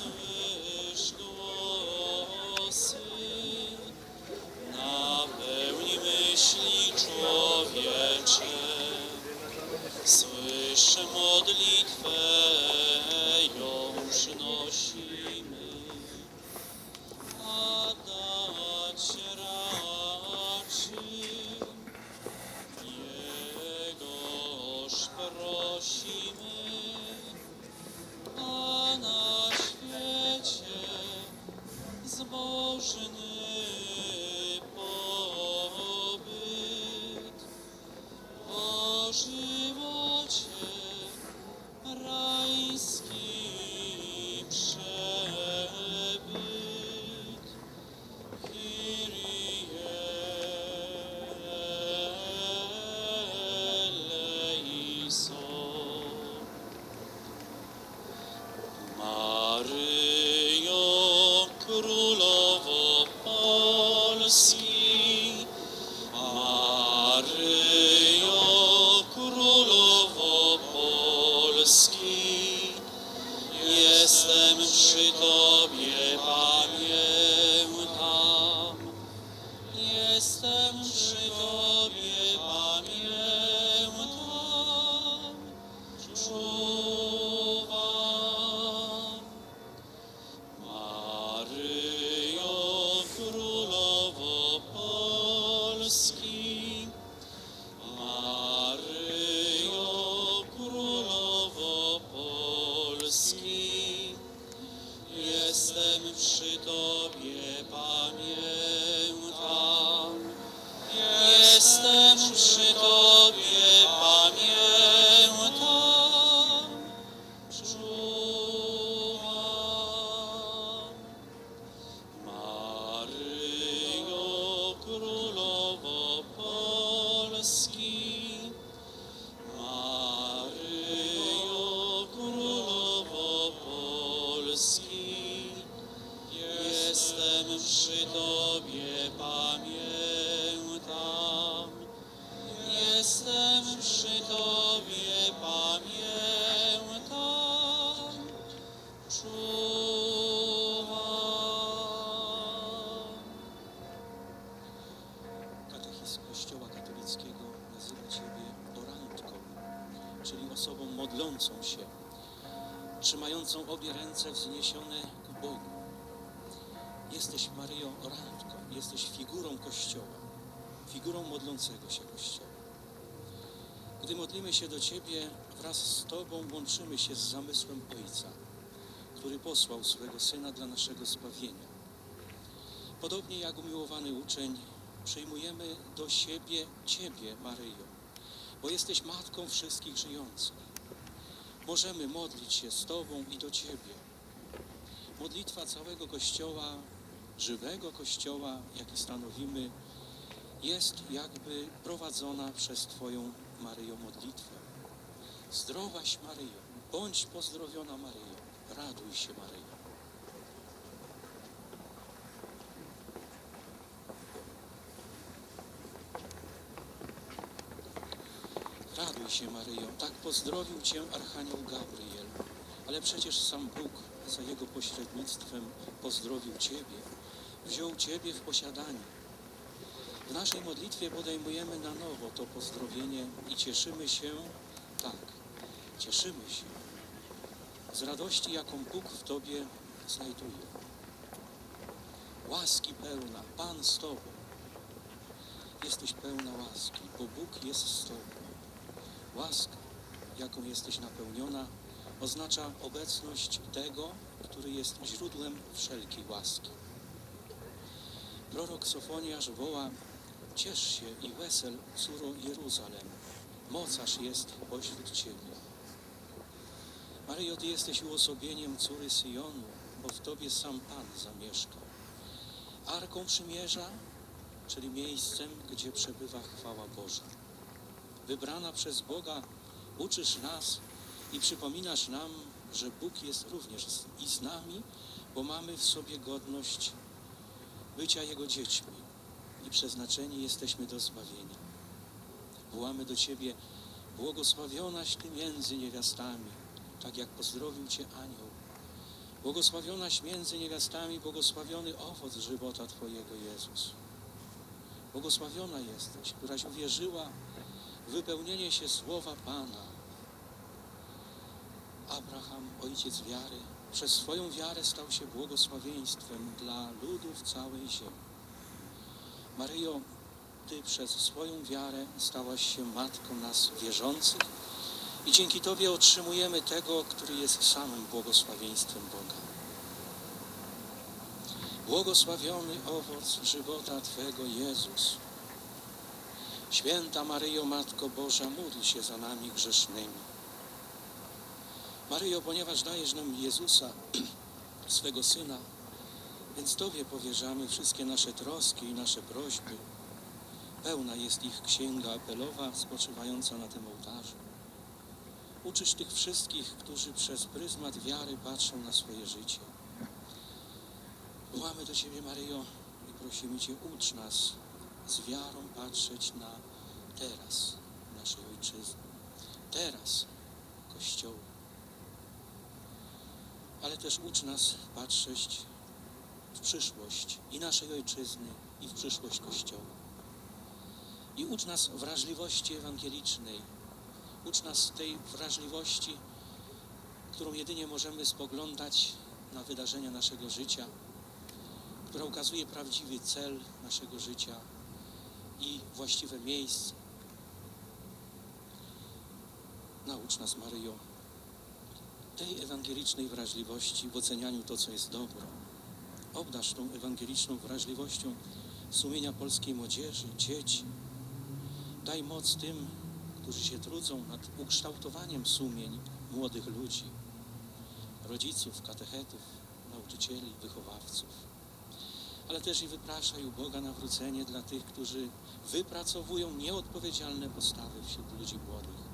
us. anos. Jestem przy Tobie, pamiętam. Jestem przy Tobie, pamiętam. Czuwam. Maryjo, Królowo osobą modlącą się, trzymającą obie ręce wzniesione ku Bogu. Jesteś Maryją orantką, jesteś figurą Kościoła, figurą modlącego się Kościoła. Gdy modlimy się do Ciebie, wraz z Tobą łączymy się z zamysłem Ojca, który posłał swego Syna dla naszego zbawienia. Podobnie jak umiłowany uczeń, przyjmujemy do siebie Ciebie, Maryjo, bo jesteś Matką wszystkich żyjących. Możemy modlić się z Tobą i do Ciebie. Modlitwa całego Kościoła, żywego Kościoła, jaki stanowimy, jest jakby prowadzona przez Twoją Maryjo modlitwę. Zdrowaś Maryjo, bądź pozdrowiona Maryjo, raduj się Maryjo. Raduj się, Maryjo, tak pozdrowił Cię Archanioł Gabriel. Ale przecież sam Bóg za Jego pośrednictwem pozdrowił Ciebie, wziął Ciebie w posiadanie. W naszej modlitwie podejmujemy na nowo to pozdrowienie i cieszymy się, tak, cieszymy się z radości, jaką Bóg w Tobie znajduje. Łaski pełna, Pan z Tobą. Jesteś pełna łaski, bo Bóg jest z Tobą. Łaska, jaką jesteś napełniona, oznacza obecność tego, który jest źródłem wszelkiej łaski. Prorok Sofoniarz woła: Ciesz się i wesel, córo Jeruzalem, mocarz jest pośród Ciebie. Maryjo, Ty jesteś uosobieniem córy Syjonu, bo w Tobie sam Pan zamieszka. Arką przymierza, czyli miejscem, gdzie przebywa chwała Boża wybrana przez Boga, uczysz nas i przypominasz nam, że Bóg jest również z- i z nami, bo mamy w sobie godność bycia Jego dziećmi i przeznaczeni jesteśmy do zbawienia. Wołamy do Ciebie, błogosławionaś Ty między niewiastami, tak jak pozdrowił Cię anioł. Błogosławionaś między niewiastami, błogosławiony owoc żywota Twojego Jezus. Błogosławiona jesteś, któraś uwierzyła wypełnienie się słowa Pana. Abraham, ojciec wiary, przez swoją wiarę stał się błogosławieństwem dla ludów całej ziemi. Maryjo, Ty przez swoją wiarę stałaś się matką nas wierzących i dzięki Tobie otrzymujemy tego, który jest samym błogosławieństwem Boga. Błogosławiony owoc żywota Twego Jezus. Święta Maryjo, Matko Boża, módl się za nami grzesznymi. Maryjo, ponieważ dajesz nam Jezusa, swego Syna, więc Tobie powierzamy wszystkie nasze troski i nasze prośby. Pełna jest ich księga apelowa spoczywająca na tym ołtarzu. Uczysz tych wszystkich, którzy przez pryzmat wiary patrzą na swoje życie. Wołamy do Ciebie, Maryjo, i prosimy Cię, ucz nas z wiarą patrzeć na teraz naszej ojczyzny, teraz Kościoła. Ale też ucz nas patrzeć w przyszłość i naszej ojczyzny, i w przyszłość Kościoła. I ucz nas wrażliwości ewangelicznej. Ucz nas tej wrażliwości, którą jedynie możemy spoglądać na wydarzenia naszego życia, która ukazuje prawdziwy cel naszego życia i właściwe miejsce. Naucz nas, Maryjo, tej ewangelicznej wrażliwości w ocenianiu to, co jest dobro, obdarz tą ewangeliczną wrażliwością sumienia polskiej młodzieży, dzieci. Daj moc tym, którzy się trudzą nad ukształtowaniem sumień młodych ludzi, rodziców, katechetów, nauczycieli, wychowawców. Ale też i wypraszaj u Boga nawrócenie dla tych, którzy wypracowują nieodpowiedzialne postawy wśród ludzi młodych.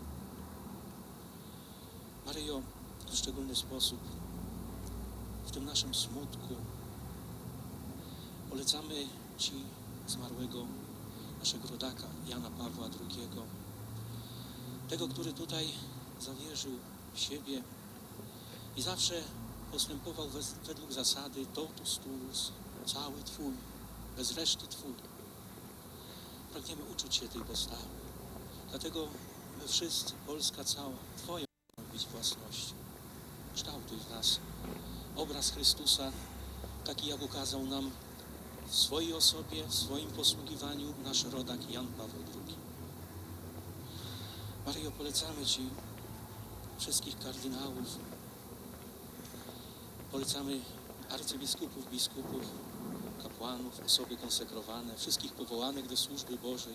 Maryjo, w szczególny sposób w tym naszym smutku polecamy Ci zmarłego naszego rodaka Jana Pawła II, tego, który tutaj zawierzył siebie i zawsze postępował według zasady totus tuus, cały Twój, bez reszty Twój. Pragniemy uczyć się tej postawy. Dlatego my wszyscy, Polska cała, Twoją być własnością. Kształtuj w nas obraz Chrystusa, taki jak ukazał nam w swojej osobie, w swoim posługiwaniu nasz rodak Jan Paweł II. Maryjo, polecamy Ci wszystkich kardynałów, polecamy arcybiskupów, biskupów, kapłanów, osoby konsekrowane, wszystkich powołanych do służby Bożej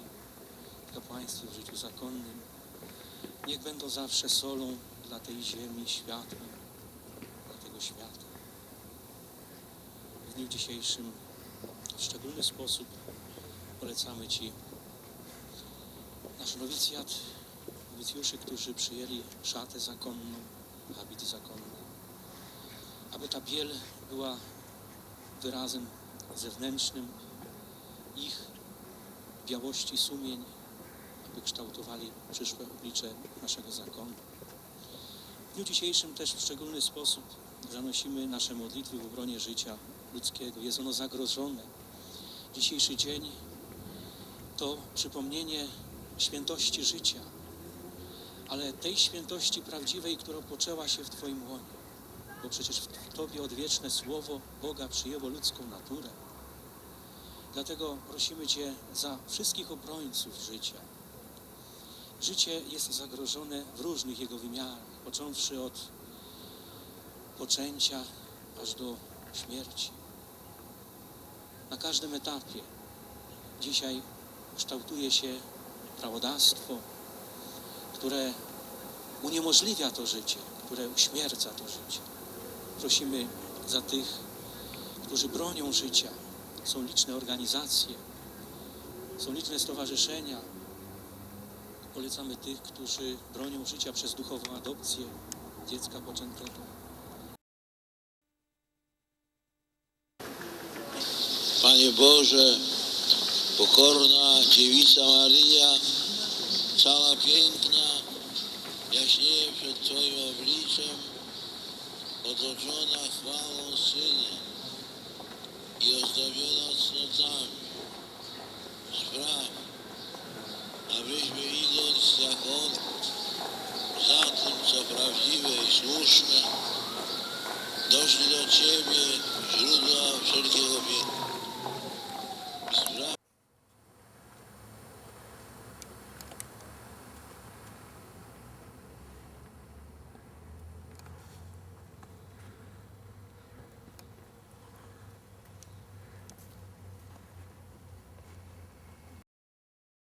w kapłaństwie, w życiu zakonnym. Niech będą zawsze solą dla tej ziemi, światłem dla tego świata. W dniu dzisiejszym w szczególny sposób polecamy Ci nasz nowicjat, nowicjuszy, którzy przyjęli szatę zakonną, habit zakonny, aby ta biel była wyrazem zewnętrznym ich białości sumień, aby kształtowali przyszłe oblicze naszego zakonu. W dniu dzisiejszym też w szczególny sposób zanosimy nasze modlitwy w obronie życia ludzkiego. Jest ono zagrożone. Dzisiejszy dzień to przypomnienie świętości życia, ale tej świętości prawdziwej, która poczęła się w Twoim łonie. Bo przecież w Tobie odwieczne Słowo Boga przyjęło ludzką naturę. Dlatego prosimy Cię za wszystkich obrońców życia. Życie jest zagrożone w różnych jego wymiarach, począwszy od poczęcia aż do śmierci. Na każdym etapie dzisiaj kształtuje się prawodawstwo, które uniemożliwia to życie, które uśmierca to życie. Prosimy za tych, którzy bronią życia. Są liczne organizacje, są liczne stowarzyszenia. Polecamy tych, którzy bronią życia przez duchową adopcję dziecka poczętego. Panie Boże, pokorna dziewica Maryja, cała piękna, jaśnieje przed Twoim obliczem, otoczona chwałą Syna i ozdobiona cnotami. Spraw, abyśmy idąc zakonu, za tym, co prawdziwe i słuszne, doszli do Ciebie,